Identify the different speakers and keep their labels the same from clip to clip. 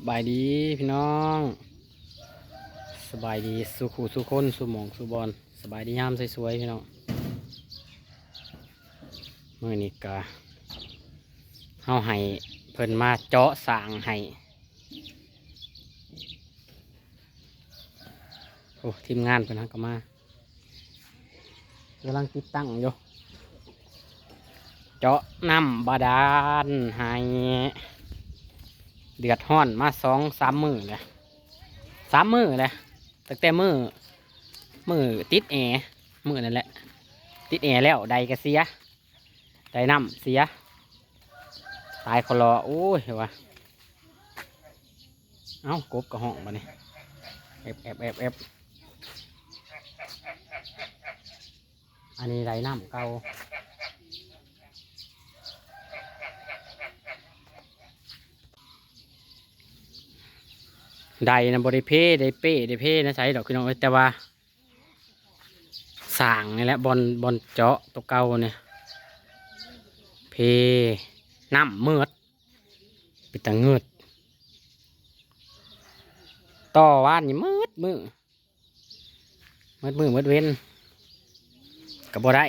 Speaker 1: สบายดีพี่น้อง สบายดีสุขูสุคนสุหมองสุบอลสบายดียามสวยๆพี่น้องเมื่อนี้ก็เฮาให้เพิ่นมาเจาะสางให้โอ้ทีมงานเพิ่นก็มากำลังติดตั้งอยู่เจาะน้ำบาดาลให้ เดือดห้อนมาสองสามมือเลยสามมือเลยตั้งแต่มือมือติดแอร์มือนั่นแหละ ติดแอร์แล้วใดก็เสียใดน้ำเสีย ตายคลอโอ้ยวะเอ้ากบกระห้องมาเนี่ยเอฟเอฟเอฟเอฟอันนี้ไรน้ำเก่า ใดนะบริเพได้เป้ได้เพ่นะใช้ดอกพี่น้องเอ้ยแต่ว่าสางนี่แหละบอลบอลเจาะตัวเก่าเนี่ยเพน้ำเมืดปิดตาเงืดต่อว่านนี่มืดมือมืดมือมืดเว้นกับบ่ได้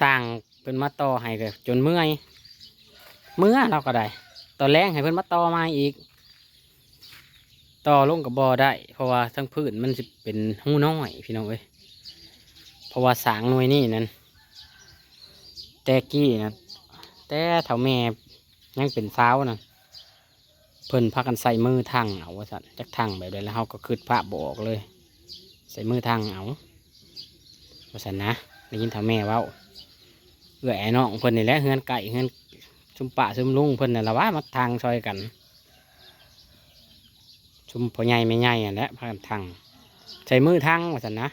Speaker 1: สร้างเป็นมาต่อให้ก็จนเมื่อยเมื่อเราก็ได้ตอนแรงให้เพิ่นมาต่อมาอีก ต่อลงกับบอได้ เพราะว่าทั้งพื้นมันจะเป็นหูน้อยพี่น้องเอ้ยเพราะว่าสางหน่วยนี่นั่นแต่กี้นะแต่เท่าแม่ยังเป็นสาวนะเพิ่นพากันใส่มือทั้งเอาว่าสัตว์จักทั้งแบบใดแล้วเขาก็คืดพระบอกเลย ใส่มือทั้งเอาว่าสันนะได้ยินเท่าแม่เว้าเอื้อไอ้น้องเพิ่นนี่แหละเฮือนไก่เฮือนชุมปะชุมลุงเพิ่นน่ะละว่ามาทางซอยกัน ชุมพอใหญ่ไม่ใหญ่อะแหละพากันทังใช้มือทั้งว่าสันนะ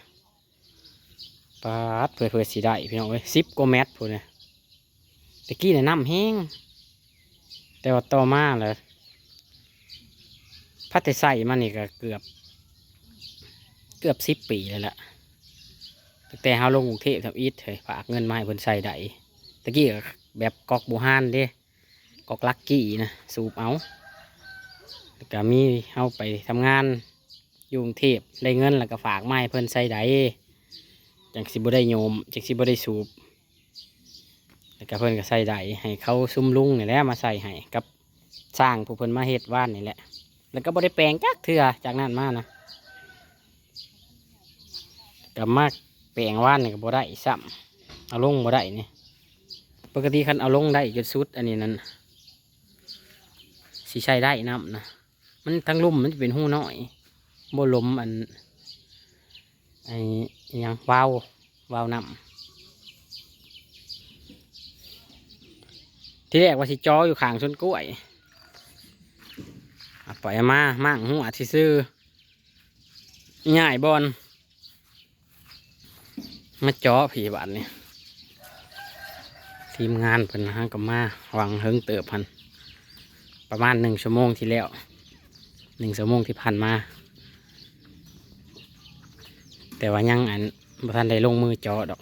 Speaker 1: ปาดเพื่อเพื่อสีได้พี่น้องเอ้ยสิบกว่าเมตรพูดเนี่ยตะกี้เนี่ยน้ำแห้งแต่ว่าต่อมาเลยพัดใส่มันนี่ก็เกือบ เกือบสิบปีแล้วแหละแต่เฮาลงกรุงเทพทำอีทเฮ้ยฝากเงินมาให้เพิ่นใส่ได้ตะกี้แบบกอกบูฮานเด้กอกลักกี้นะสูบเอา แล้วก็มีเอาไปทำงานอยู่กรุงเทพได้เงินแล้วก็ฝากไม้เพิ่นใส่ไดจังสิบ่ได้โยมจังสิบ่ได้สูบแล้วก็เพิ่นก็ใส่ไดให้เขาซุ่มลุงนี่แหละมาใส่ให้กับสร้างผู้เพิ่นมาเฮ็ดว่านนี่แหละ แล้วก็บ่ได้แปลงจักเถื่อจากนั้นมานะกับมากแปลงว่านนี่ก็บ่ได้ซ้ำเอาลงบ่ได้นี่ปกติคันเอาลงได้จนสุดอันนี้นั่นสิใช้ได้น้ำนะ มันทั้งลุ่มมันจะเป็นหูน้อยโบลมอันไอ้อิหยังวาววาวน้ำที่แรกว่าสิจออยู่ข้างชนกล้วยปล่อยมามั่งหัวที่ซื้อง่ายบอลมาจอผีบาทเนี่ยทีมงานเพิ่นนะฮะก็มาหวังเฮิงเติบพันประมาณหนึ่งชั่วโมงที่แล้ว หนึ่งชั่วโมงที่ผ่านมา แต่ว่ายังอันบ่ทันได้ลงมือจอดอก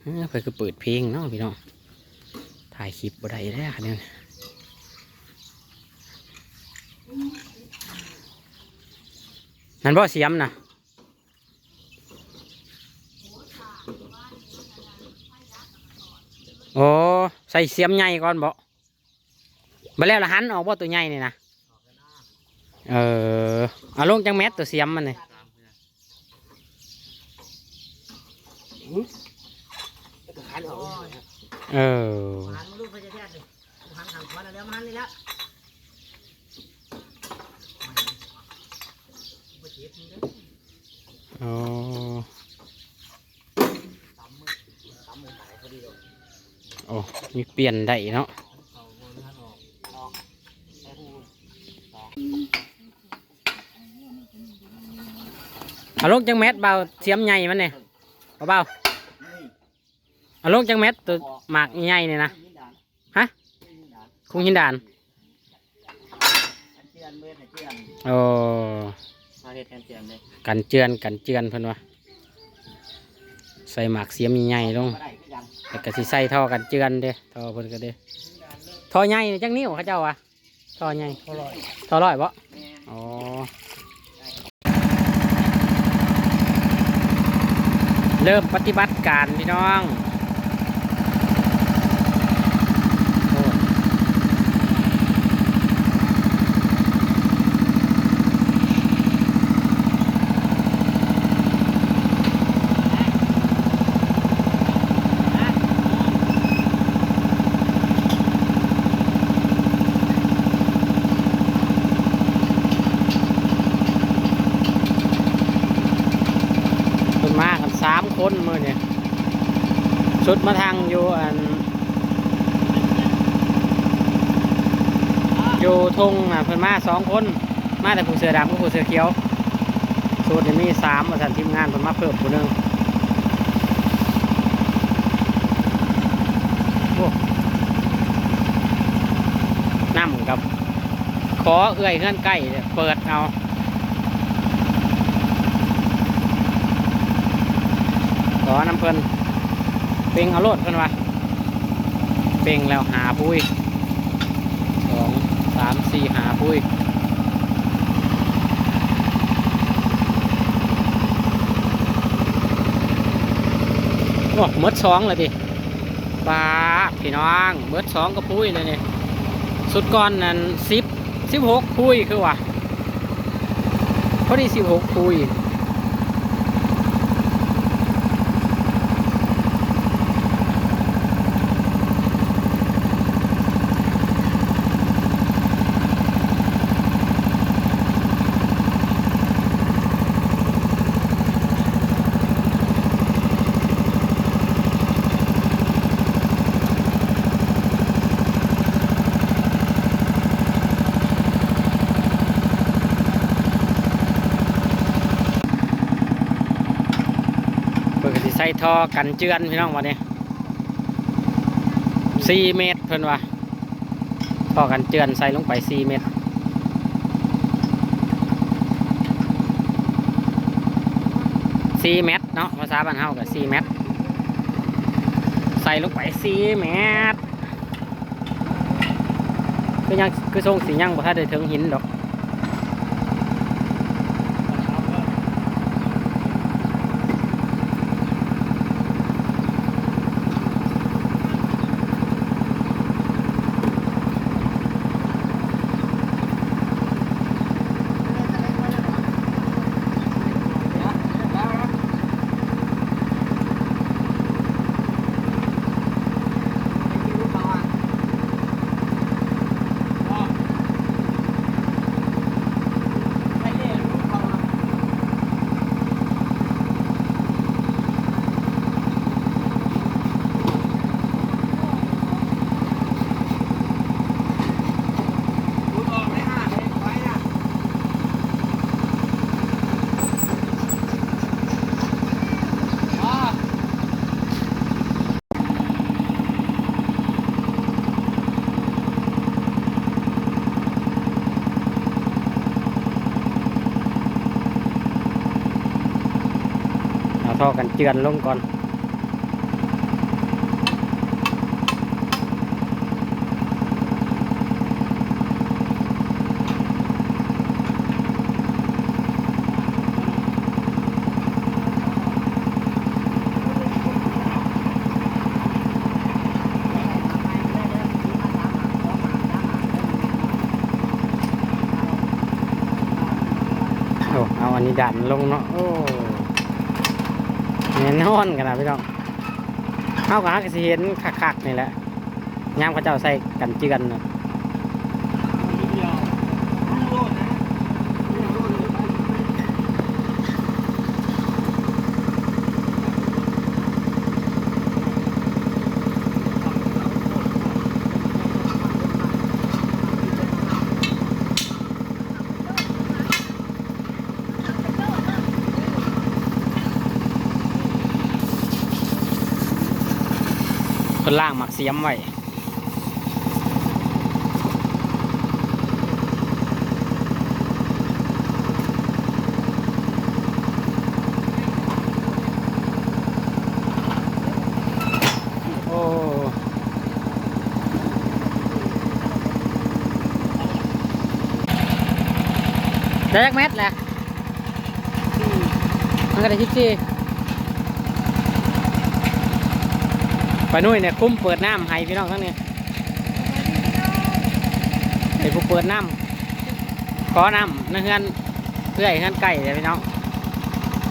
Speaker 1: เอ้อเพื่อคือเปิดเพลงเนาะพี่น้องถ่ายคลิปบ่ได้แล้วคันนี้นั่นบ่เสียมนะโอ้ใส่เสียมใหญ่ก่อนบ่มาแล้วละหันออกว่าตัวใหญ่นี่นะ เออเอาลงจังแมตตัวเสียมมันเลยเออ
Speaker 2: อ
Speaker 1: โอ้
Speaker 2: ตำมือตำมือตายพอดีเลย
Speaker 1: โอ้มีเปลี่ยนได้เนาะ
Speaker 2: เอาบนหันออกออกใส่หู
Speaker 1: เอาลงจังแมตเบาเสียมใหญ่มันเนี่ยเบา
Speaker 2: นี่
Speaker 1: ๆเอาลงจังแมตตัวหมากใหญ่เนี่ยนะ
Speaker 2: หินดาน
Speaker 1: ฮะ
Speaker 2: หินดาน
Speaker 1: คุงหินดาน
Speaker 2: อันเจียนเว้นอันเจียน
Speaker 1: โอ้
Speaker 2: มาเฮ็ดแทนเจียนเลย
Speaker 1: กันเจือนกันเจือนเพิ่นว่าใส่หมากเสียมใหญ่ๆลง
Speaker 2: บ่ได้คือกัน
Speaker 1: แต่ก็สิใส่ท่อกันเจือนเด้ท่อเพิ่นก็เด้ท่อใหญ่นี่จังนิ้วเขาเจ้าวะต่อใหญ่
Speaker 2: อร่อย
Speaker 1: ต่อร้อยบ่อ๋อ เริ่มปฏิบัติการพี่น้อง สามคนมือเนี่ยชุดมาทางอยู่อันอยู่ทงน่ะเพิ่นมาสองคน มาแต่ผู้เสือดำกับผู้เสือเขียวสูตรนี่มีสามประสานทีมงานเพิ่นมาเพิ่มผู้หนึงโอ้น้ำกับขอเอื้อยเงื่อนใกล้เนี่ยเปิดเอา ขอน้ำเพิ่นเป่งเอาโลดเพิ่นว่าเป่งแล้วหาปุ้ยสองสามสี่หาปุ้ยโอ้เมดสองเลยดิปลาพี่น้องเบิดสองก็ปุ้ยเลยเนี่ยสุดก้อนนั้นสิบสิบหกปุ้ยคือว่าพอดีสิบหกปุ้ย ใส่ท่อกันเจือนพี่น้องวันนี้สี่เมตรเพิ่อนว่าท่อกันเจือนใส่ลงไปสี่เมตรสี่เมตรเนาะภาษาบ้านเฮากับสี่เมตรใส่ลงไปสี่เมตรคือยังคือทรงสียังบ่ทันได้ถึงหินดอก เอาท่อกันเจือนลงก่อนโอ้เอาอันนี้ดันลงเนาะโอ้ แน่นอนกันนะพี่น้องเอากันก็สิเห็นคักๆนี่แหละยามเขาเจ้าใส่กันจีกันนะ คนล่างหมักเสียมไว้โอ้ได้จักเม็ดแหละอืมมันก็ได้ชิบซี่ ไปนุ่ยเนี่ยคุ้มเปิดน้ำให้พี่น้องทั้งนี้ไอ้ผู้เปิดน้ำขอน้ำนั่นเฮือนเพื่อให้เฮือนไก่เลยพี่น้อง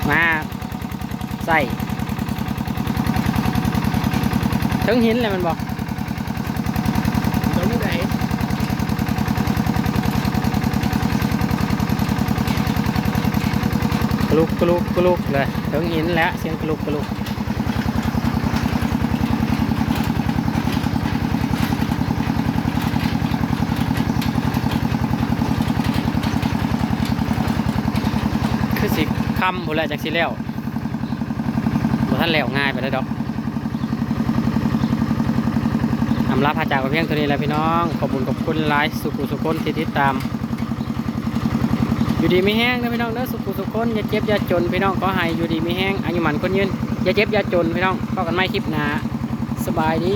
Speaker 1: มาใส่ถึงหินเลยมันบอก
Speaker 2: ตรงนี้ไหน
Speaker 1: กลุกกลุกกลุกเลยถึงหินแล้วเสียงกลุกกลุกคือ สิคำบุแลจากสิแล้วบ่ท่านแล้วง่ายไปแล้วดอกอำลาพระจากเพียงเท่านี้แหล้วพี่น้อง ขอบคุณขอบคุณหลายสุขุสุขคนที่ติดตาม อยู่ดีไม่แห้งนะพี่น้องเด้อสุขุสุขคนอย่าเจ็บอย่าจนพี่น้องก็ให้อยู่ดีไม่แห้งอายุมันคนยืนอย่าเจ็บอย่าจนพี่น้องพบกันไม่คลิปหน้าสบายดี